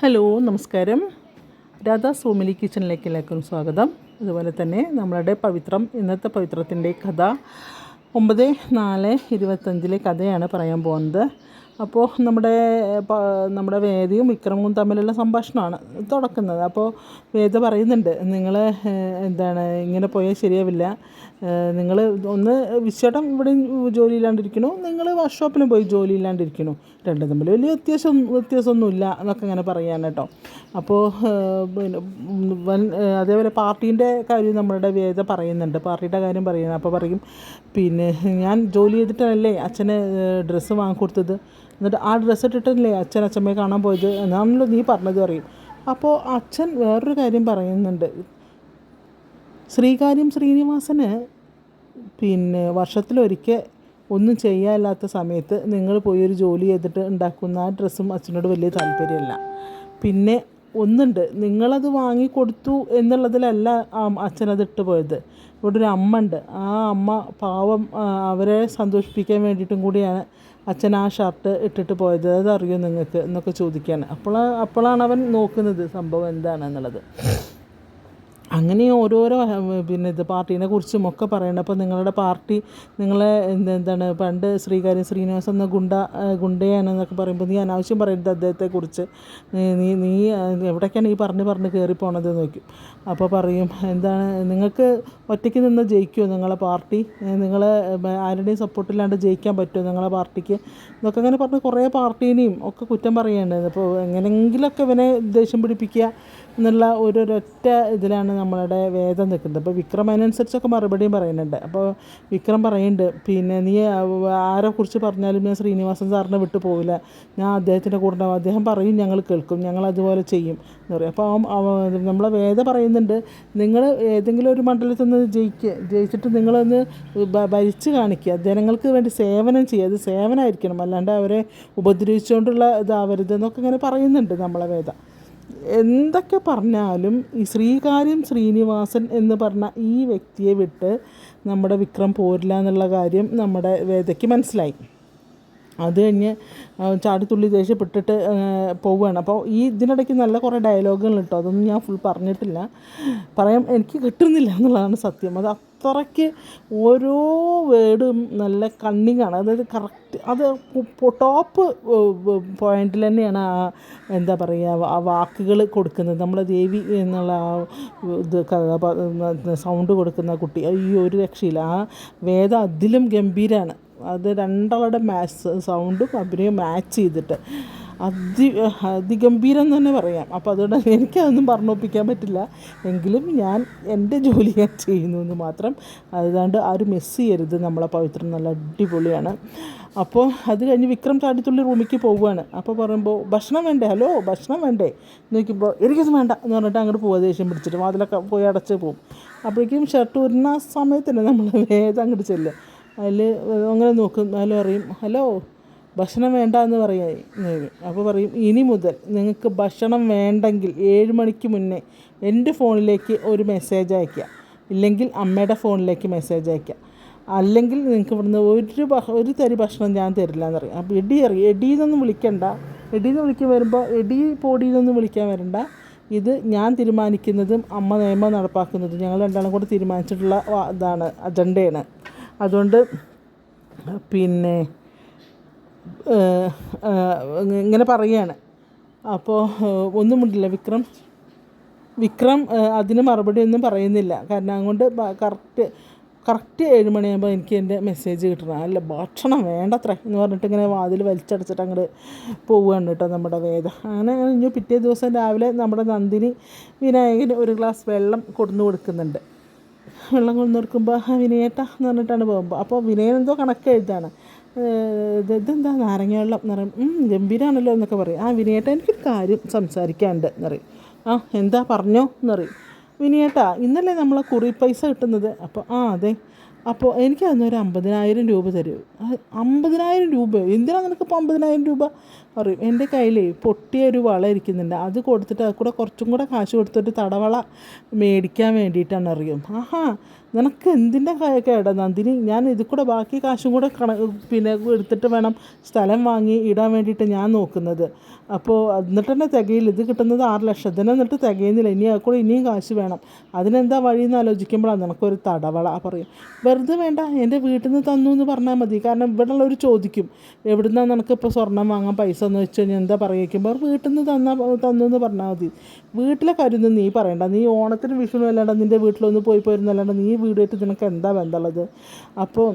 Hello നമസ്കാരം. രാധാ സോമിലി കിച്ചണിലേക്ക് എല്ലാവർക്കും സ്വാഗതം. അതുപോലെ തന്നെ നമ്മളുടെ പവിത്രം ഇന്നത്തെ പവിത്രത്തിന്റെ കഥ ഒമ്പത് നാല് ഇരുപത്തഞ്ചിലെ കഥയാണ് പറയാൻ പോകുന്നത്. അപ്പോൾ നമ്മുടെ നമ്മുടെ വേദിയും വിക്രമും തമ്മിലുള്ള സംഭാഷണമാണ് തുടക്കുന്നത്. അപ്പോൾ വേദ പറയുന്നുണ്ട് നിങ്ങൾ എന്താണ് ഇങ്ങനെ പോയാൽ ശരിയാവില്ല. നിങ്ങൾ ഒന്ന് വിശേഷം ഇവിടെ ജോലി ഇല്ലാണ്ടിരിക്കണു നിങ്ങൾ വർക്ക്ഷോപ്പിലും പോയി ജോലി ഇല്ലാണ്ടിരിക്കണു രണ്ടും തമ്മിൽ വലിയ വ്യത്യാസം വ്യത്യാസമൊന്നുമില്ല എന്നൊക്കെ ഇങ്ങനെ പറയാൻ കേട്ടോ അപ്പോൾ പിന്നെ വൻ- അതേപോലെ പാർട്ടീന്റെ കാര്യം നമ്മളുടെ വേദ പറയുന്നുണ്ട്. പാർട്ടിയുടെ കാര്യം പറയുന്നത് അപ്പോൾ പറയും പിന്നെ ഞാൻ ജോലി ചെയ്തിട്ടല്ലേ അച്ഛന് ഡ്രസ്സ് വാങ്ങിക്കൊടുത്തത് എന്നിട്ട് ആ ഡ്രസ്സ് ഇട്ടിട്ടല്ലേ അച്ഛൻ അച്ഛമ്മയെ കാണാൻ പോയത്? എന്നാണല്ലോ നീ പറഞ്ഞത് പറയും. അപ്പോൾ അച്ഛൻ വേറൊരു കാര്യം പറയുന്നുണ്ട്. ശ്രീകാര്യം ശ്രീനിവാസന് പിന്നെ വർഷത്തിലൊരിക്കൽ ഒന്നും ചെയ്യാനില്ലാത്ത സമയത്ത് നിങ്ങൾ പോയി ഒരു ജോലി ചെയ്തിട്ട് ഉണ്ടാക്കുന്ന ആ ഡ്രസ്സും അച്ഛനോട് വലിയ താല്പര്യമല്ല. പിന്നെ ഒന്നുണ്ട്. നിങ്ങളത് വാങ്ങിക്കൊടുത്തു എന്നുള്ളതിലല്ല അച്ഛനത് ഇട്ട് പോയത്. ഇവിടെ ഒരു അമ്മ ഉണ്ട്. ആ അമ്മ പാവം അവരെ സന്തോഷിപ്പിക്കാൻ വേണ്ടിയിട്ടും കൂടിയാണ് അച്ഛൻ ആ ഷർട്ട് ഇട്ടിട്ട് പോയത്. അതറിയോ നിങ്ങൾക്ക്? എന്നൊക്കെ ചോദിക്കുകയാണ്. അപ്പോൾ അപ്പോഴാണ് അവൻ നോക്കുന്നത് സംഭവം എന്താണെന്നുള്ളത്. അങ്ങനെ ഓരോരോ പിന്നെ ഇത് പാർട്ടീനെ കുറിച്ചും ഒക്കെ പറയുന്നുണ്ട് അപ്പോൾ നിങ്ങളുടെ പാർട്ടി നിങ്ങളെ എന്താണ് പണ്ട് ശ്രീകാര്യം ശ്രീനിവാസൻ എന്ന ഗുണ്ട ഗുണ്ടയാണെന്നൊക്കെ പറയുമ്പോൾ നീ അനാവശ്യം പറയരുത് അദ്ദേഹത്തെക്കുറിച്ച് നീ നീ എവിടേക്കാണ് ഈ പറഞ്ഞ് പറഞ്ഞ് കയറിപ്പോണത് നോക്കും. അപ്പോൾ പറയും എന്താണ് നിങ്ങൾക്ക് ഒറ്റയ്ക്ക് നിന്ന് ജയിക്കുമോ നിങ്ങളെ പാർട്ടി? നിങ്ങൾ ആരുടെയും സപ്പോർട്ടില്ലാണ്ട് ജയിക്കാൻ പറ്റുമോ നിങ്ങളെ പാർട്ടിക്ക്? എന്നൊക്കെ അങ്ങനെ പറഞ്ഞ് കുറേ പാർട്ടീനെയും ഒക്കെ കുറ്റം പറയുന്നുണ്ട് അപ്പോൾ എങ്ങനെയെങ്കിലുമൊക്കെ ഇവനെ ദേഷ്യം പിടിപ്പിക്കുക. എന്നുള്ള ഒരു ഒരൊറ്റ ഇതിലാണ് നമ്മളുടെ വേദം നിൽക്കുന്നത്. അപ്പോൾ വിക്രം അതിനനുസരിച്ചൊക്കെ മറുപടിയും പറയുന്നുണ്ട്. അപ്പോൾ വിക്രം പറയുന്നുണ്ട് പിന്നെ നീ ആരെ കുറിച്ച് പറഞ്ഞാലും ഞാൻ ശ്രീനിവാസൻ സാറിനെ വിട്ടു പോവില്ല. ഞാൻ അദ്ദേഹത്തിന്റെ കൂടെ ഉണ്ടാവും. അദ്ദേഹം പറയും ഞങ്ങൾ കേൾക്കും. ഞങ്ങൾ അതുപോലെ ചെയ്യും. എന്ന് പറയും. അപ്പോൾ നമ്മളെ വേദ പറയുന്നുണ്ട് നിങ്ങൾ ഏതെങ്കിലും ഒരു മണ്ഡലത്തിൽ നിന്ന് ജയിക്കുക ജയിച്ചിട്ട് നിങ്ങളൊന്ന് ഭരിച്ച് കാണിക്കുക. ജനങ്ങൾക്ക് വേണ്ടി സേവനം ചെയ്യുക. അത് സേവനമായിരിക്കണം അല്ലാണ്ട് അവരെ ഉപദ്രവിച്ചുകൊണ്ടുള്ള ഇതാവരുത് എന്നൊക്കെ ഇങ്ങനെ പറയുന്നുണ്ട് നമ്മളെ വേദ. എന്തൊക്കെ പറഞ്ഞാലും ഈ ശ്രീകാര്യം ശ്രീനിവാസൻ എന്ന് പറഞ്ഞ ഈ വ്യക്തിയെ വിട്ട് നമ്മുടെ വിക്രം പോരില്ല എന്നുള്ള കാര്യം നമ്മുടെ വേദയ്ക്ക് മനസ്സിലായി. അത് കഴിഞ്ഞ് ചാടിത്തുള്ളി ദേഷ്യപ്പെട്ടിട്ട് പോവുകയാണ്. അപ്പോൾ ഈ ഇതിനിടയ്ക്ക് നല്ല കുറേ ഡയലോഗുകൾ കേട്ടോ അതൊന്നും ഞാൻ ഫുൾ പറഞ്ഞിട്ടില്ല. പറയാൻ എനിക്ക് കിട്ടുന്നില്ല എന്നുള്ളതാണ് സത്യം. അത് അത്രയ്ക്ക് ഓരോ വേർഡും നല്ല കണ്ണിങ്ങാണ് അതായത് കറക്റ്റ് അത് ടോപ്പ് പോയിന്റിൽ തന്നെയാണ് ആ എന്താ പറയുക ആ വാക്കുകൾ കൊടുക്കുന്നത്. നമ്മളെ ദേവി എന്നുള്ള ആ ഇത് സൗണ്ട് കൊടുക്കുന്ന കുട്ടി ഈ ഒരു രക്ഷയില്ല. ആ വേദ അതിലും ഗംഭീരമാണ് അത് രണ്ടാളുടെ മാച്ച് സൗണ്ടും അഭിനയം മാച്ച് ചെയ്തിട്ട്. അതി അതിഗംഭീരം എന്ന് തന്നെ പറയാം. അപ്പോൾ അതുകൊണ്ട് എനിക്കതൊന്നും പറഞ്ഞൊപ്പിക്കാൻ പറ്റില്ല. എങ്കിലും ഞാൻ എന്റെ ജോലി ഞാൻ ചെയ്യുന്നു എന്ന് മാത്രം. അതുകൊണ്ട് ആരും മിസ് ചെയ്യരുത്. നമ്മളെ പവിത്രം നല്ല അടിപൊളിയാണ്. അപ്പോൾ അത് കഴിഞ്ഞ് വിക്രം ചാടിത്തുള്ളി റൂമിലേക്ക് പോവുകയാണ്. അപ്പോൾ പറയുമ്പോൾ ഭക്ഷണം വേണ്ടേ? ഹലോ ഭക്ഷണം വേണ്ടേ? നോക്കിയപ്പോൾ എനിക്കൊന്നും വേണ്ട. എന്ന് പറഞ്ഞിട്ട് അങ്ങോട്ട് പോവുക ദേഷ്യം പിടിച്ചിട്ട്. വാതിലൊക്കെ പോയി അടച്ച് പോവും. അപ്പോഴേക്കും ഷർട്ട് ഉരുന്ന ആ സമയത്തന്നെ നമ്മൾ വേദം അങ്ങോട്ട് ചെല്ലുക അതിൽ അങ്ങനെ നോക്കും. അതിലും അറിയും ഹലോ ഭക്ഷണം വേണ്ട എന്ന് പറയായി അപ്പോൾ പറയും ഇനി മുതൽ നിങ്ങൾക്ക് ഭക്ഷണം വേണ്ടെങ്കിൽ ഏഴ് മണിക്ക് മുന്നേ എന്റെ ഫോണിലേക്ക് ഒരു മെസ്സേജ് അയയ്ക്കുക ഇല്ലെങ്കിൽ അമ്മയുടെ ഫോണിലേക്ക് മെസ്സേജ് അയയ്ക്കുക അല്ലെങ്കിൽ നിങ്ങൾക്ക് ഇവിടുന്ന് ഒരു ഒരു തരി ഭക്ഷണം ഞാൻ തരില്ല എന്ന് പറയും. അപ്പോൾ എടി അറിയും എടീന്നൊന്നും വിളിക്കണ്ട. എടീന്ന് വിളിക്കാൻ വരുമ്പോൾ എടി പൊടിയെന്നൊന്നും വിളിക്കാൻ വരണ്ട. ഇത് ഞാൻ തീരുമാനിക്കുന്നതും അമ്മ നിയമം നടപ്പാക്കുന്നതും ഞങ്ങൾ രണ്ടാളും കൂടെ തീരുമാനിച്ചിട്ടുള്ള ഇതാണ് അജണ്ടയാണ്. അതുകൊണ്ട് പിന്നെ ഇങ്ങനെ പറയുകയാണ്. അപ്പോൾ ഒന്നും മിണ്ടില്ല വിക്രം. വിക്രം അതിന് മറുപടി ഒന്നും പറയുന്നില്ല. കാരണം അതുകൊണ്ട് കറക്റ്റ് കറക്റ്റ് ഏഴ് മണിയാകുമ്പോൾ എനിക്ക് എന്റെ മെസ്സേജ് കിട്ടണം. അല്ല ഭക്ഷണം വേണ്ടത്ര എന്ന് പറഞ്ഞിട്ട് ഇങ്ങനെ വാതിൽ വലിച്ചടച്ചിട്ട് അങ്ങോട്ട് പോവുകയാണ് കേട്ടോ നമ്മുടെ വേദ. അങ്ങനെ ഇനി പിറ്റേ ദിവസം രാവിലെ നമ്മുടെ നന്ദിനി വിനായകന് ഒരു ഗ്ലാസ് വെള്ളം കൊടുന്നു കൊടുക്കുന്നുണ്ട്. വെള്ളം കൊണ്ടു കൊടുക്കുമ്പോൾ വിനയേട്ട എന്ന് പറഞ്ഞിട്ടാണ് പോകുമ്പോൾ അപ്പോൾ വിനയൻ എന്തോ കണക്ക് എഴുതാണ്. ഇതെന്താ നാരങ്ങ വെള്ളം എന്ന് പറയും. "ഉം, ഗംഭീരാണല്ലോ എന്നൊക്കെ പറയും. ആ വിനയേട്ട എനിക്കൊരു കാര്യം സംസാരിക്കാനുണ്ട് എന്ന് പറയും. ആ എന്താ പറഞ്ഞോ എന്ന് പറയും. വിനയേട്ടാ ഇന്നലെ നമ്മളെ കുറി പൈസ കിട്ടുന്നത്? അപ്പോൾ ആ അതെ. അപ്പോൾ എനിക്ക് അന്നൊരു അമ്പതിനായിരം രൂപ തരൂ. അമ്പതിനായിരം രൂപ? എന്തിനാണ് നിനക്കിപ്പോൾ അമ്പതിനായിരം രൂപ? പറയും. എന്റെ കയ്യിൽ പൊട്ടിയ ഒരു വള ഇരിക്കുന്നുണ്ട്. അത് കൊടുത്തിട്ട് അത് കൂടെ കുറച്ചും കൂടെ കാശ് കൊടുത്തിട്ട് തടവള മേടിക്കാൻ വേണ്ടിയിട്ടാണ് അറിയും. ആഹാ നിനക്ക് എന്തിന്റെ കേടാ നന്ദിനി? ഞാൻ ഇതിൽ കൂടെ ബാക്കി കാശും കൂടെ കണ പിന്നെ എടുത്തിട്ട് വേണം സ്ഥലം വാങ്ങി ഇടാൻ വേണ്ടിയിട്ട് ഞാൻ നോക്കുന്നത്. അപ്പോൾ എന്നിട്ട് തന്നെ തികയില്ല. ഇത് കിട്ടുന്നത് ആറ് ലക്ഷം. ഇതിനെ എന്നിട്ട് തികയുന്നില്ല. ഇനി കൂടെ ഇനിയും കാശ് വേണം. അതിനെന്താ വഴി എന്ന് ആലോചിക്കുമ്പോഴാണ് നിനക്കൊരു തടവള പറയും. വെറുതെ വേണ്ട. എന്റെ വീട്ടിൽ നിന്ന് തന്നു എന്ന് പറഞ്ഞാൽ മതി. കാരണം ഇവിടെ ഉള്ളവർ ചോദിക്കും. എവിടുന്നാണ് നിനക്ക് ഇപ്പോൾ സ്വർണം വാങ്ങാൻ പൈസ എന്ന് വെച്ച്? കഴിഞ്ഞാൽ എന്താ പറയുമ്പോൾ വീട്ടിൽ നിന്ന് തന്ന തന്നു എന്ന് പറഞ്ഞാൽ മതി. വീട്ടിലെ കാര്യം നീ പറയണ്ട. നീ ഓണത്തിന് വിഷുവിനും അല്ലാണ്ട് നിന്റെ വീട്ടിലൊന്ന് പോയി പോയിരുന്നല്ലാണ്ട് നീ വീടായിട്ട് നിനക്ക് എന്താ ബന്ധമുള്ളത്? അപ്പോൾ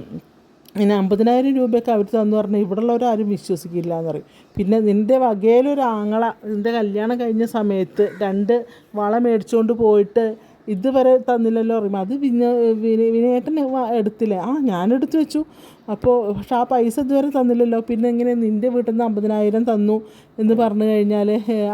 പിന്നെ അമ്പതിനായിരം രൂപയൊക്കെ അവർ തന്നു പറഞ്ഞാൽ ഇവിടെ ഉള്ളവരാരും വിശ്വസിക്കില്ല എന്ന് പറയും പിന്നെ നിന്റെ വകയിലൊരു ആങ്ങള നിന്റെ കല്യാണം കഴിഞ്ഞ സമയത്ത് രണ്ട് വള മേടിച്ചുകൊണ്ട് പോയിട്ട് ഇതുവരെ തന്നില്ലല്ലോ പറയും അത് വിന വിന വിനയേട്ടൻ എടുത്തില്ലേ? ആ ഞാൻ എടുത്തു വെച്ചു. അപ്പോൾ പക്ഷെ ആ പൈസ ഇതുവരെ തന്നില്ലല്ലോ. പിന്നെ എങ്ങനെ നിന്റെ വീട്ടിൽ നിന്ന് അമ്പതിനായിരം തന്നു എന്ന് പറഞ്ഞു കഴിഞ്ഞാൽ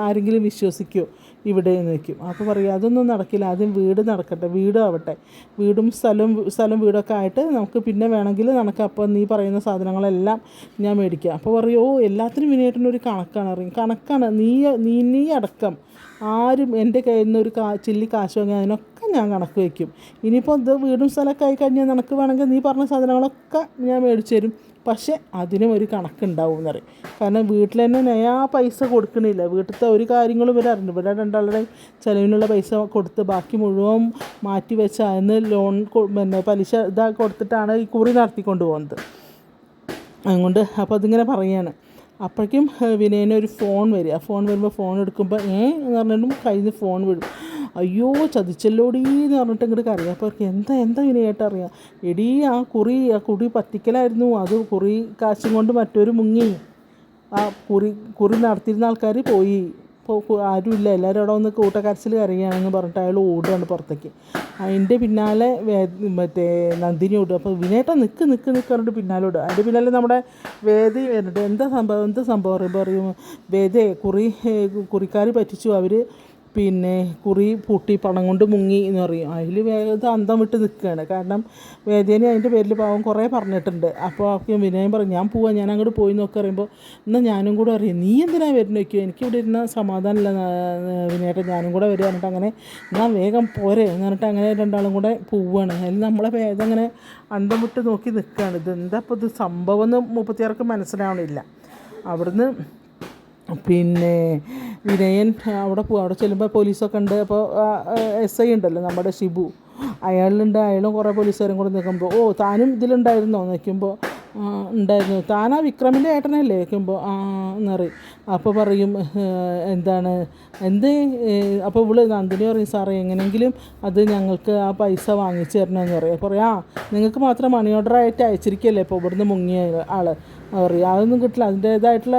ആരെങ്കിലും വിശ്വസിക്കുമോ ഇവിടെ നിൽക്കും. അപ്പോൾ പറയും അതൊന്നും നടക്കില്ല. ആദ്യം വീട് നടക്കട്ടെ. വീടും ആവട്ടെ. വീടും സ്ഥലവും സ്ഥലം വീടൊക്കെ ആയിട്ട് നമുക്ക് പിന്നെ വേണമെങ്കിൽ നമുക്ക് അപ്പോൾ നീ പറയുന്ന സാധനങ്ങളെല്ലാം ഞാൻ മേടിക്കാം. അപ്പോൾ പറയും ഓ എല്ലാത്തിനും വിനയേട്ടനൊരു കണക്കാണ്. അറിയും കണക്കാണ്. നീ നീ നീ അടക്കം ആരും എന്റെ കയ്യിൽ നിന്ന് ഒരു കാ ചില്ലി കാശ് വാങ്ങി അതിനൊക്കെ ഞാൻ കണക്ക് വയ്ക്കും. ഇനിയിപ്പോൾ ഇത് വീടും സ്ഥലമൊക്കെ ആയി കഴിഞ്ഞാൽ നിനക്ക് വേണമെങ്കിൽ നീ പറഞ്ഞ സാധനങ്ങളൊക്കെ ഞാൻ മേടിച്ചു തരും. പക്ഷേ അതിനും ഒരു കണക്കുണ്ടാവും എന്ന് പറയും കാരണം വീട്ടിൽ തന്നെ നയാ പൈസ കൊടുക്കണില്ല. വീട്ടിലത്തെ ഒരു കാര്യങ്ങളും ഇവർ അറിഞ്ഞു ഇവിടെ രണ്ടാളുടെ ചിലവിനുള്ള പൈസ കൊടുത്ത് ബാക്കി മുഴുവൻ മാറ്റി വെച്ച് അതിന് ലോൺ പിന്നെ പലിശ ഇതാ കൊടുത്തിട്ടാണ് ഈ കുറി നടത്തിക്കൊണ്ട് പോകുന്നത്. അതുകൊണ്ട് അപ്പോൾ അതിങ്ങനെ പറയാണ് അപ്പോഴേക്കും വിനയന് ഒരു ഫോൺ വരിക ഫോൺ വരുമ്പോൾ ഫോൺ എടുക്കുമ്പോൾ ഏ എന്ന് പറഞ്ഞിട്ടും കയ്യിൽ നിന്ന് ഫോൺ വിടും. അയ്യോ ചതിച്ചല്ലോടി എന്ന് പറഞ്ഞിട്ട് ഇങ്ങോട്ട് കറിയാം അപ്പോൾ എന്താ എന്താ വിനയായിട്ട് അറിയാം? എടീ ആ കുറി ആ കുടി പറ്റിക്കലായിരുന്നു. അത് കുറി കാശും കൊണ്ട് മറ്റൊരു മുങ്ങി. ആ കുറി കുറി നടത്തിയിരുന്ന ആൾക്കാർ പോയി. ഇപ്പോൾ ആരുമില്ല എല്ലാവരും അവിടെ വന്ന് കൂട്ടക്കരച്ചിൽ കറിയാണെന്ന് പറഞ്ഞിട്ട് അയാൾ ഓടുകയാണ് പുറത്തേക്ക്. അതിന്റെ പിന്നാലെ മറ്റേ നന്ദിനി ഓടും. അപ്പോൾ വിനേട്ട നിൽക്ക് നിൽക്ക് നിൽക്ക് പറഞ്ഞിട്ട് പിന്നാലെ ഓടും. അതിന്റെ പിന്നാലെ നമ്മുടെ വേദി വരുന്നുണ്ട് എന്താ സംഭവം എന്താ സംഭവം പറയുമ്പോൾ പറയും വേദേ കുറി കുറിക്കാർ പറ്റിച്ചു. അവർ പിന്നെ കുറി പൂട്ടി പണം കൊണ്ട് മുങ്ങി എന്ന് പറയും. അതിൽ വേഗം അന്തം വിട്ട് നിൽക്കുകയാണ് കാരണം വേദേനെ അതിന്റെ പേരിൽ പാവം കുറേ പറഞ്ഞിട്ടുണ്ട്. അപ്പോൾ വിനയം പറയും ഞാൻ പോവാം ഞാൻ അങ്ങോട്ട് പോയി നോക്കി പറയുമ്പോൾ എന്നാൽ ഞാനും കൂടെ അറിയാം നീ എന്തിനാണ് വരുന്നത് നോക്കിയോ എനിക്ക് ഇവിടെ ഇരുന്ന സമാധാനമില്ല വിനയേട്ടൻ ഞാനും കൂടെ വരിക എന്നിട്ട് അങ്ങനെ ഞാൻ വേഗം പോരെ എന്നിട്ട് അങ്ങനെ രണ്ടാളും കൂടെ പോവുകയാണ് അതിൽ നമ്മളെ വേദം അങ്ങനെ അന്തം വിട്ട് നോക്കി നിൽക്കുകയാണ് ഇത് എന്താ ഇപ്പോൾ ഇത് സംഭവം എന്ന് മുപ്പത്തിയാർക്ക് മനസ്സിലാവണില്ല. അവിടുന്ന് പിന്നെ വിനയൻ അവിടെ അവിടെ ചെല്ലുമ്പോൾ പോലീസൊക്കെ ഉണ്ട്. അപ്പോൾ എസ് ഐ ഉണ്ടല്ലോ നമ്മുടെ ഷിബു. അയാളുണ്ട് അയാളും കുറേ പോലീസുകാരും കൂടെ നിൽക്കുമ്പോൾ ഓ താനും ഇതിലുണ്ടായിരുന്നോ? നിൽക്കുമ്പോൾ ഉണ്ടായിരുന്നു. താനാ വിക്രമിന്റെ ഏട്ടനല്ലേ? നിൽക്കുമ്പോൾ ആ എന്നറി അപ്പോൾ പറയും എന്താണ് എന്ത് അപ്പോൾ ഇവൾ നന്ദിനി പറയും സാറേ എങ്ങനെയെങ്കിലും അത് ഞങ്ങൾക്ക് ആ പൈസ വാങ്ങിച്ചു തരണമെന്ന് പറയും. അപ്പോൾ പറയും ആ നിങ്ങൾക്ക് മാത്രം മണി ഓർഡർ ആയിട്ട് അയച്ചിരിക്കുകയല്ലേ ഇപ്പോൾ ഇവിടുന്ന് മുങ്ങിയ ആൾ പറയും അതൊന്നും കിട്ടില്ല. അതിന്റേതായിട്ടുള്ള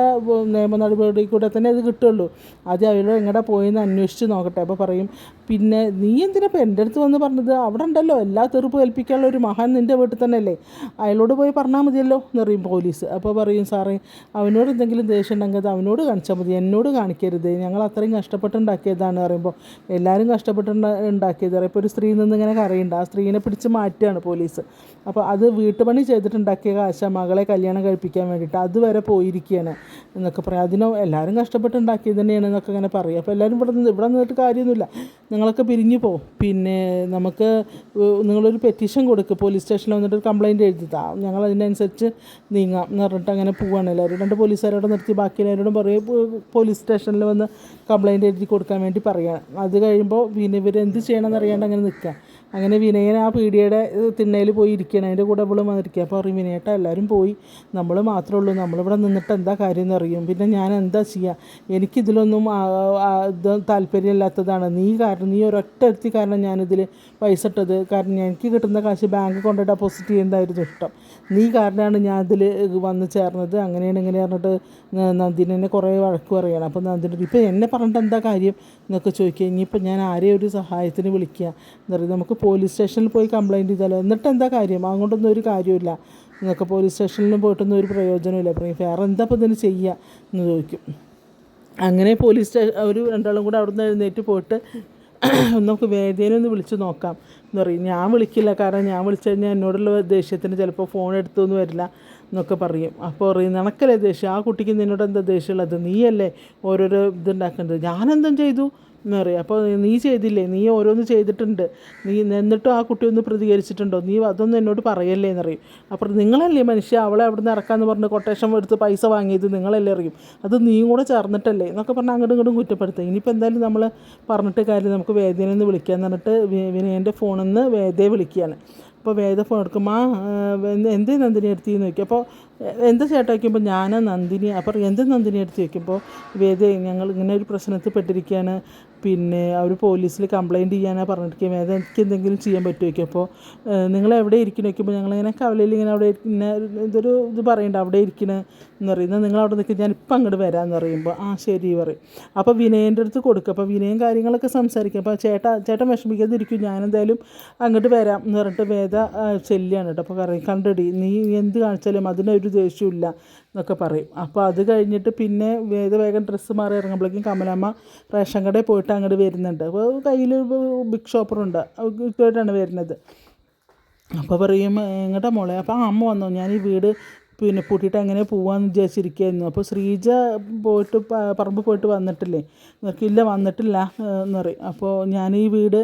നിയമ നടപടി കൂടെ തന്നെ ഇത് കിട്ടുള്ളൂ. ആദ്യം അവർ എങ്ങടെ പോയെന്ന് അന്വേഷിച്ച് നോക്കട്ടെ. അപ്പോൾ പറയും പിന്നെ നീ എന്തിനാ ഇപ്പോൾ എന്റെ അടുത്ത് വന്ന് പറഞ്ഞത്? അവിടെ ഉണ്ടല്ലോ. എല്ലാ തെറുപ്പ് ഏൽപ്പിക്കാനുള്ള ഒരു മഹാൻ നിന്റെ വീട്ടിൽ തന്നെ അല്ലേ അയാളോട് പോയി പറഞ്ഞാൽ മതിയല്ലോ എന്ന് പറയും പോലീസ്. അപ്പോൾ പറയും സാറേ അവനോട് എന്തെങ്കിലും ദേഷ്യം ഉണ്ടെങ്കിൽ അത് അവനോട് കാണിച്ചാൽ മതി. എന്നോട് കാണിക്കരുത്. ഞങ്ങൾ അത്രയും കഷ്ടപ്പെട്ടുണ്ടാക്കിയതാണ് പറയുമ്പോൾ എല്ലാവരും കഷ്ടപ്പെട്ട് ഉണ്ടാക്കിയത്. ഇപ്പോൾ ഒരു സ്ത്രീ നിന്ന് ഇങ്ങനെ കറിയുണ്ട് ആ സ്ത്രീനെ പിടിച്ച് മാറ്റുകയാണ് പോലീസ്. അപ്പോൾ അത് വീട്ടുപണി ചെയ്തിട്ടുണ്ടാക്കിയ കാശ മകളെ കല്യാണം കഴിപ്പിക്കാൻ വേണ്ടിയിട്ട് അതുവരെ പോയിരിക്കുകയാണ് എന്നൊക്കെ പറയാം. അതിനെ എല്ലാവരും കഷ്ടപ്പെട്ട് ഉണ്ടാക്കിയത് തന്നെയാണ് എന്നൊക്കെ അങ്ങനെ പറയും. അപ്പോൾ എല്ലാവരും ഇവിടെ നിന്ന് ഇവിടെ നിന്നിട്ട് കാര്യമൊന്നുമില്ല. നിങ്ങളൊക്കെ പിരിഞ്ഞു പോകും പിന്നെ നമുക്ക് നിങ്ങളൊരു പെറ്റീഷൻ കൊടുക്ക്. പോലീസ് സ്റ്റേഷനിൽ വന്നിട്ട് കംപ്ലയിന്റ് എഴുതിത്താ ഞങ്ങൾ അതിനനുസരിച്ച് നീങ്ങാം എന്ന് പറഞ്ഞിട്ട് അങ്ങനെ പോവുകയാണ് എല്ലാവരും രണ്ട് പോലീസുകാരോട് നിർത്തി. ബാക്കി എല്ലാവരോടും പറയും പോലീസ് സ്റ്റേഷനിൽ വന്ന് കംപ്ലയിന്റ് എഴുതി കൊടുക്കാൻ വേണ്ടി പറയുകയാണ് അത് കഴിയുമ്പോൾ പിന്നെ ഇവരെന്ത് ചെയ്യണമെന്ന് അറിയാണ്ട് അങ്ങനെ നിൽക്കുക. അങ്ങനെ വിനയൻ ആ പീടികയുടെ തിണ്ണയിൽ പോയി ഇരിക്കണം അതിന്റെ കൂടെ ഇവളും വന്നിരിക്കുക അപ്പോൾ പറയും വിനയേട്ട എല്ലാവരും പോയി. നമ്മൾ മാത്രമേ ഉള്ളൂ. നമ്മളിവിടെ നിന്നിട്ട് എന്താ കാര്യം എന്ന് അറിയും. പിന്നെ ഞാൻ എന്താ ചെയ്യുക എനിക്കിതിലൊന്നും ഇത് താല്പര്യമില്ലാത്തതാണ്. നീ കാരണം നീ ഒരൊറ്റ വ്യക്തി കാരണം ഞാനിതിൽ പൈസ ഇട്ടത്. കാരണം എനിക്ക് കിട്ടുന്ന കാശ് ബാങ്ക് കൊണ്ട് ഡെപ്പോസിറ്റ് ചെയ്യുന്നതായിരുന്നു ഇഷ്ടം. നീ കാരണമാണ് ഞാൻ ഇതിൽ വന്ന് ചേർന്നത്. അങ്ങനെയാണ് ഇങ്ങനെ പറഞ്ഞിട്ട് നന്ദിനെ കുറേ വഴക്ക് പറയണം. അപ്പോൾ നന്ദിനി ഇപ്പം എന്നെ പറഞ്ഞിട്ട് എന്താ കാര്യം? എന്നൊക്കെ ചോദിക്കുക. ഇനിയിപ്പോൾ ഞാൻ ആരെയും ഒരു സഹായത്തിന് വിളിക്കുക. എന്താ പറയുക നമുക്ക് പോലീസ് സ്റ്റേഷനിൽ പോയി കംപ്ലയിന്റ് ചെയ്താലോ? എന്നിട്ട് എന്താ കാര്യം? അങ്ങോട്ടൊന്നും ഒരു കാര്യമില്ല നിങ്ങൾക്ക് പോലീസ് സ്റ്റേഷനിലും പോയിട്ടൊന്നും ഒരു പ്രയോജനമില്ല അപ്പോൾ വേറെ എന്താ ഇപ്പോൾ ഇതിന് ചെയ്യുക എന്ന് ചോദിക്കും. അങ്ങനെ പോലീസ് സ്റ്റേഷൻ ഒരു രണ്ടാളും കൂടെ അവിടെ നിന്ന് എഴുന്നേറ്റ് പോയിട്ട് നമുക്ക് വേദിയെ ഒന്ന് വിളിച്ച് നോക്കാം. എന്ന് പറയും ഞാൻ വിളിക്കില്ല. കാരണം ഞാൻ വിളിച്ചു കഴിഞ്ഞാൽ എന്നോടുള്ള ദേഷ്യത്തിന് ചിലപ്പോൾ ഫോൺ എടുത്തൊന്നും വരില്ല എന്നൊക്കെ പറയും. അപ്പോൾ പറയും നിനക്കല്ലേ ദേഷ്യം? ആ കുട്ടിക്ക് നിന്നോട് എന്താ ദേഷ്യമുള്ളത്? നീയല്ലേ ഓരോരോ ഇതുണ്ടാക്കേണ്ടത് ഞാനെന്തും ചെയ്തു. എന്ന് പറയും അപ്പോൾ നീ ചെയ്തില്ലേ? നീ ഓരോന്ന് ചെയ്തിട്ടുണ്ട്. നീ എന്നിട്ടും ആ കുട്ടി ഒന്ന് പ്രതികരിച്ചിട്ടുണ്ടോ? നീ അതൊന്നും എന്നോട് പറയല്ലേ എന്നറിയും. അപ്പോൾ നിങ്ങളല്ലേ മനുഷ്യ അവളെ അവിടെ നിന്ന് ഇറക്കാമെന്ന് പറഞ്ഞ് കൊട്ടേഷൻ എടുത്ത് പൈസ വാങ്ങിയത് നിങ്ങളല്ലേ അറിയും. അത് നീയും കൂടെ ചേർന്നിട്ടല്ലേ? എന്നൊക്കെ പറഞ്ഞാൽ അങ്ങോട്ടും ഇങ്ങോട്ടും കുറ്റപ്പെടുത്തുക. ഇനിയിപ്പോൾ എന്തായാലും നമ്മൾ പറഞ്ഞിട്ട് കാര്യം നമുക്ക് വേദനെ ഒന്ന് വിളിക്കാന്ന് പറഞ്ഞിട്ട് വിനയന്റെ ഫോണിൽ നിന്ന് വേദയെ വിളിക്കുകയാണ്. അപ്പോൾ വേദ ഫോൺ എടുക്കുമ്പോൾ ആ എന്തേ നന്ദിനി എടുത്തി? എന്ന് ചോദിക്കും. അപ്പോൾ എന്താ ചേട്ടാ? വയ്ക്കുമ്പോൾ ഞാൻ നന്ദിനി. അപ്പോൾ എന്ത് നന്ദിനി എടുത്ത്? വയ്ക്കുമ്പോൾ വേദ ഞങ്ങൾ ഇങ്ങനെ ഒരു പ്രശ്നത്തിൽ പെട്ടിരിക്കുകയാണ്. പിന്നെ അവർ പോലീസിൽ കംപ്ലയിന്റ് ചെയ്യാനാണ് പറഞ്ഞിരിക്കുക വേദ എനിക്ക് എന്തെങ്കിലും ചെയ്യാൻ പറ്റുമോ അപ്പോൾ നിങ്ങൾ എവിടെ ഇരിക്കണം വയ്ക്കുമ്പോൾ ഞങ്ങളിങ്ങനെ കവലയിൽ ഇങ്ങനെ അവിടെ ഇരിക്കുന്ന ഇതൊരു ഇത് പറയണ്ട. അവിടെ ഇരിക്കണ എന്ന് പറയുന്നത് നിങ്ങൾ അവിടെ നിൽക്കുക ഞാൻ ഇപ്പം അങ്ങോട്ട് വരാമെന്ന് പറയുമ്പോൾ ആ ശരി പറയും. അപ്പോൾ വിനയന്റെ അടുത്ത് കൊടുക്കുക അപ്പോൾ വിനയം കാര്യങ്ങളൊക്കെ സംസാരിക്കും. അപ്പോൾ ചേട്ടാ ചേട്ടൻ വിഷമിക്കാതിരിക്കും. ഞാനെന്തായാലും അങ്ങോട്ട് വരാം എന്ന് പറഞ്ഞിട്ട് വേദ ചെല്ലിയാണ് കേട്ടോ. അപ്പോൾ പറയും കണ്ടടി നീ എന്ത് കാണിച്ചാലും അതിനൊരു ദേഷ്യമില്ല എന്നൊക്കെ പറയും. അപ്പോൾ അത് കഴിഞ്ഞിട്ട് പിന്നെ വേഗ വേഗം ഡ്രസ്സ് മാറി ഇറങ്ങുമ്പോഴേക്കും കമലമ്മ റേഷൻ കടയിൽ പോയിട്ട് അങ്ങോട്ട് വരുന്നുണ്ട്. അപ്പോൾ കയ്യിൽ ബിഗ് ഷോപ്പറുണ്ട് ഇട്ടുമായിട്ടാണ് വരുന്നത്. അപ്പോൾ പറയും എങ്ങോട്ടാ മോളെ? അപ്പോൾ അമ്മ വന്നു. ഞാൻ ഈ വീട് പിന്നെ പൂട്ടിയിട്ട് അങ്ങനെ പോവാന്ന് വിചാരിച്ചിരിക്കുകയായിരുന്നു അപ്പോൾ ശ്രീജ പോയിട്ട് പറമ്പ് പോയിട്ട് വന്നിട്ടില്ലേ? എന്നൊക്കെ ഇല്ല വന്നിട്ടില്ല എന്ന് പറയും. അപ്പോൾ ഞാൻ ഈ വീട്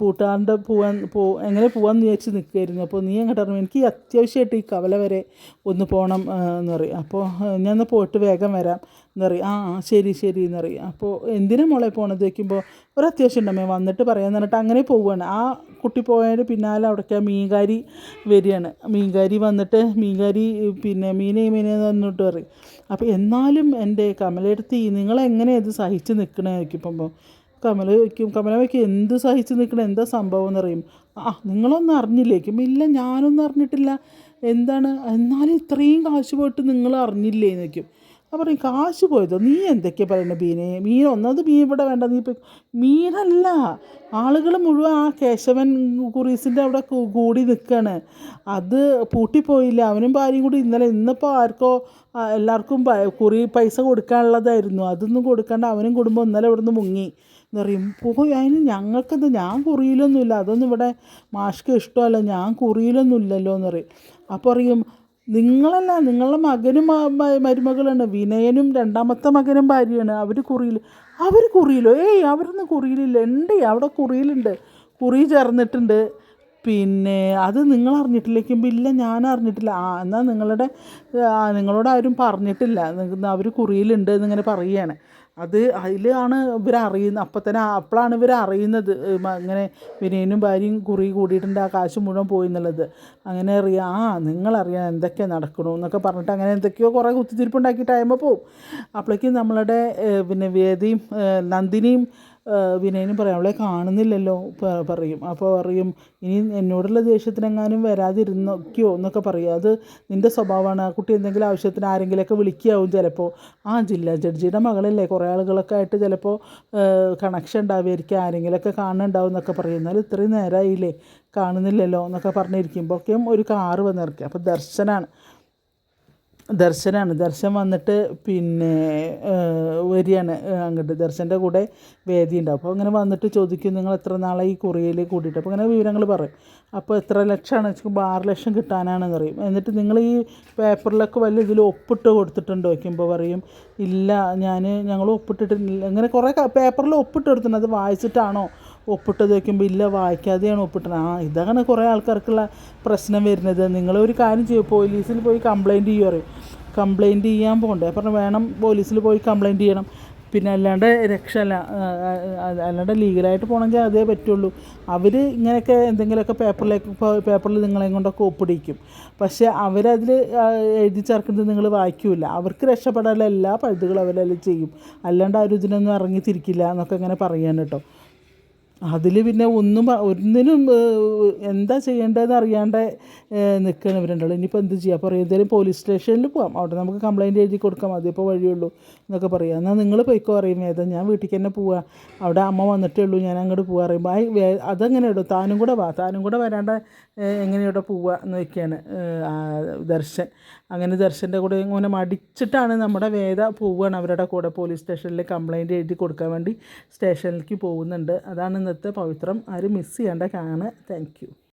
പൂട്ടാണ്ട് പോവാൻ പോ എങ്ങനെ പോവാന്ന് വിചാരിച്ച് നിൽക്കുമായിരുന്നു അപ്പോൾ നീ എങ്ങോട്ട് പറഞ്ഞു എനിക്ക് അത്യാവശ്യമായിട്ട് ഈ കവല വരെ ഒന്ന് പോകണം എന്ന് പറയും. അപ്പോൾ ഞാൻ പോയിട്ട് വേഗം വരാം. പറയും ആ ആ, ശരി ശരി എന്ന് അപ്പോൾ എന്തിനാ മോളെ പോണത് വയ്ക്കുമ്പോൾ ഒരു അത്യാവശ്യം ഉണ്ടമ്മേ വന്നിട്ട് പറയാമെന്ന് പറഞ്ഞിട്ട് അങ്ങനെ പോവുകയാണ് ആ കുട്ടി പോയതിന് പിന്നാലെ അവിടേക്ക് മീൻകാരി വരികയാണ്. മീൻകാരി വന്നിട്ട് മീൻകാരി പിന്നെ മീനേ മീനെ എന്നിട്ട് പറയും. അപ്പോൾ എന്നാലും എന്റെ കമലെടുത്ത് നിങ്ങളെങ്ങനെ ഇത് സഹിച്ച് നിൽക്കണേ ചോദിക്കുമ്പോൾ കമല വയ്ക്കും കമല വയ്ക്കും എന്ത് സഹിച്ച് നിൽക്കണം എന്താ സംഭവം? എന്ന് പറയും. ആ നിങ്ങളൊന്നും അറിഞ്ഞില്ലേക്കും ഇല്ല ഞാനൊന്നും അറിഞ്ഞിട്ടില്ല. എന്താണ്? എന്നാലും ഇത്രയും കാശ് പോയിട്ട് നിങ്ങൾ അറിഞ്ഞില്ലേ? എന്ന് വയ്ക്കും അപ്പോൾ ഈ കാശ് പോയതോ. നീ എന്തൊക്കെയാണ് പറയുന്നത് മീനെ മീൻ ഒന്നത് മീൻ ഇവിടെ വേണ്ട. നീ ഇപ്പം മീനല്ല. ആളുകൾ മുഴുവൻ ആ കേശവൻ കുറീസിന്റെ അവിടെ കൂടി നിൽക്കുകയാണ് അത് പൂട്ടിപ്പോയില്ല. അവനും ഭാര്യയും കൂടി ഇന്നലെ ഇന്നിപ്പോൾ ആർക്കോ എല്ലാവർക്കും കുറി പൈസ കൊടുക്കാനുള്ളതായിരുന്നു. അതൊന്നും കൊടുക്കാണ്ട് അവനും കുടുംബം ഇന്നലെ ഇവിടുന്ന് മുങ്ങി. എന്ന് പറയും പോയി അതിന് ഞങ്ങൾക്കത് ഞാൻ കുറിയിലൊന്നുമില്ല. അതൊന്നും ഇവിടെ മാഷ്ക്ക് ഇഷ്ടമല്ല. ഞാൻ കുറിയിലൊന്നുമില്ലല്ലോ എന്ന് പറയും. അപ്പോൾ പറയും നിങ്ങളല്ല നിങ്ങളുടെ മകനും മരുമകളാണ് വിനയനും രണ്ടാമത്തെ മകനും ഭാര്യയാണ്. അവർ കുറിയിൽ അവർ കുറിയിലോ? ഏയ് അവരൊന്നും കുറിയിലില്ല. ഉണ്ട് അവിടെ കുറിയിലുണ്ട്. കുറി ചേർന്നിട്ടുണ്ട്. പിന്നെ അത് നിങ്ങൾ അറിഞ്ഞിട്ടില്ലേക്കും ഇല്ല ഞാൻ അറിഞ്ഞിട്ടില്ല. ആ എന്നാൽ നിങ്ങളുടെ നിങ്ങളോട് ആരും പറഞ്ഞിട്ടില്ല. അവർ കുറിയിലുണ്ട് എന്നിങ്ങനെ പറയുകയാണ്. അത് അതിലാണ് ഇവർ അറിയുന്നത് അപ്പം തന്നെ അപ്പോഴാണ് ഇവർ അറിയുന്നത് അങ്ങനെ വിനയനും ഭാര്യയും കുറി കൂടിയിട്ടുണ്ട് ആ കാശ് മുഴുവൻ പോയി എന്നുള്ളത്. അങ്ങനെ അറിയാം ആ നിങ്ങളറിയാം എന്തൊക്കെ നടക്കണു എന്നൊക്കെ പറഞ്ഞിട്ട് അങ്ങനെ എന്തൊക്കെയോ കുറേ കുത്തിത്തിരിപ്പുണ്ടാക്കി ടൈമ് പോവും. അപ്പോഴേക്കും നമ്മളുടെ പിന്നെ വേദിയും നന്ദിനിയും വിനയനും പറയും അവളെ കാണുന്നില്ലല്ലോ പറയും. അപ്പോൾ പറയും ഇനി എന്നോടുള്ള ദേഷ്യത്തിനെങ്ങാനും വരാതിരുന്നൊക്കെയോ എന്നൊക്കെ പറയും. അത് നിന്റെ സ്വഭാവമാണ് ആ കുട്ടി എന്തെങ്കിലും ആവശ്യത്തിന് ആരെങ്കിലുമൊക്കെ വിളിക്കാവും ചിലപ്പോൾ ആ ജില്ലാ ജഡ്ജിയുടെ മകളല്ലേ കുറേ ആളുകളൊക്കെ ആയിട്ട് ചിലപ്പോൾ കണക്ഷൻ ഉണ്ടാവുമായിരിക്കും ആരെങ്കിലുമൊക്കെ കാണുന്നുണ്ടാവും എന്നൊക്കെ പറയും. എന്നാലും ഇത്രയും നേരമായില്ലേ കാണുന്നില്ലല്ലോ എന്നൊക്കെ പറഞ്ഞിരിക്കുമ്പോഴേക്കും ഒരു കാറ് വന്നിറക്കി. അപ്പോൾ ദർശനാണ്. ദർശനാണ്. ദർശൻ വന്നിട്ട് പിന്നെ വരികയാണ്. അങ്ങോട്ട്. ദർശന്റെ കൂടെ വേദി ഉണ്ടാവും അപ്പോൾ അങ്ങനെ വന്നിട്ട് ചോദിക്കും നിങ്ങൾ എത്ര നാളെ ഈ കുറിയിൽ കൂടിയിട്ട്? അപ്പോൾ അങ്ങനെ വിവരങ്ങൾ പറയും. അപ്പോൾ എത്ര ലക്ഷമാണ്? വെച്ചാൽ ആറ് ലക്ഷം കിട്ടാനാണെന്ന് പറയും. എന്നിട്ട് നിങ്ങൾ ഈ പേപ്പറിലൊക്കെ വല്ല ഇതിൽ ഒപ്പിട്ട് കൊടുത്തിട്ടുണ്ടോ? വയ്ക്കുമ്പോൾ പറയും ഇല്ല ഞാൻ ഞങ്ങൾ ഒപ്പിട്ടിട്ടില്ല. അങ്ങനെ കുറേ പേപ്പറിൽ ഒപ്പിട്ട് കൊടുത്തിട്ടുണ്ട്. അത് വായിച്ചിട്ടാണോ? ഒപ്പിട്ടത് വയ്ക്കുമ്പോൾ ഇല്ല വായിക്കാതെയാണ് ഒപ്പിട്ടത്. ആ ഇതാണ് കുറേ ആൾക്കാർക്കുള്ള പ്രശ്നം വരുന്നത്. നിങ്ങളൊരു കാര്യം ചെയ്യും പോലീസിൽ പോയി കംപ്ലയിന്റ് ചെയ്യുക പറയും. ചെയ്യാൻ പോകണ്ടേ? അപ്പം വേണം പോലീസിൽ പോയി കംപ്ലയിന്റ് ചെയ്യണം. പിന്നെ അല്ലാണ്ട് രക്ഷ അല്ല ആ, അല്ലാണ്ട് ലീഗലായിട്ട് പോകണമെങ്കിൽ അതേ പറ്റുള്ളൂ. അവർ ഇങ്ങനെയൊക്കെ എന്തെങ്കിലുമൊക്കെ പേപ്പറിലേക്ക് പേപ്പറിൽ നിങ്ങളെ കൊണ്ടൊക്കെ ഒപ്പിടിക്കും. പക്ഷേ അവരതിൽ എഴുതി ചേർക്കുന്നത് നിങ്ങൾ വായിക്കൂല. അവർക്ക് രക്ഷപ്പെടാനുള്ള എല്ലാ പഴുതുകളും അവരെല്ലാം ചെയ്യും. അല്ലാണ്ട് ആരും ഇതിനൊന്നും ഇറങ്ങി തിരിക്കില്ല എന്നൊക്കെ ഇങ്ങനെ പറയാൻ കേട്ടോ. അതിൽ പിന്നെ ഒന്നും ഒന്നിനും എന്താ ചെയ്യേണ്ടതെന്ന് അറിയാണ്ട് നിൽക്കണം ഇവരുണ്ടല്ലോ ഇനിയിപ്പോൾ എന്ത് ചെയ്യാം? അപ്പോൾ ഏതെങ്കിലും പോലീസ് സ്റ്റേഷനിൽ പോകാം അവിടെ നമുക്ക് കംപ്ലയിന്റ് എഴുതി കൊടുക്കാം. അതിപ്പോൾ വഴിയുള്ളൂ എന്നൊക്കെ പറയാം. എന്നാൽ നിങ്ങൾ പോയിക്കോ അറിയും. ഏതാ? ഞാൻ വീട്ടിലേക്ക് തന്നെ പോവാ. അവിടെ അമ്മ വന്നിട്ടേ ഉള്ളൂ. ഞാൻ അങ്ങോട്ട് പോകാൻ അറിയുമ്പോൾ ആ അതങ്ങനെ ഇടും. താനും കൂടെ വാ. താനും കൂടെ വരാണ്ട് എങ്ങനെയോടെ പോവുക എന്ന് വയ്ക്കുകയാണ് ദർശൻ. അങ്ങനെ ദർശന്റെ കൂടെ ഇങ്ങനെ മടിച്ചിട്ടാണ് നമ്മുടെ വേദ പോവുകയാണ്. അവരുടെ കൂടെ പോലീസ് സ്റ്റേഷനിൽ കംപ്ലൈന്റ് എഴുതി കൊടുക്കാൻ വേണ്ടി സ്റ്റേഷനിലേക്ക് പോകുന്നുണ്ട്. അതാണ് ഇന്നത്തെ പവിത്രം. ആരും മിസ് ചെയ്യേണ്ട കാണുക താങ്ക്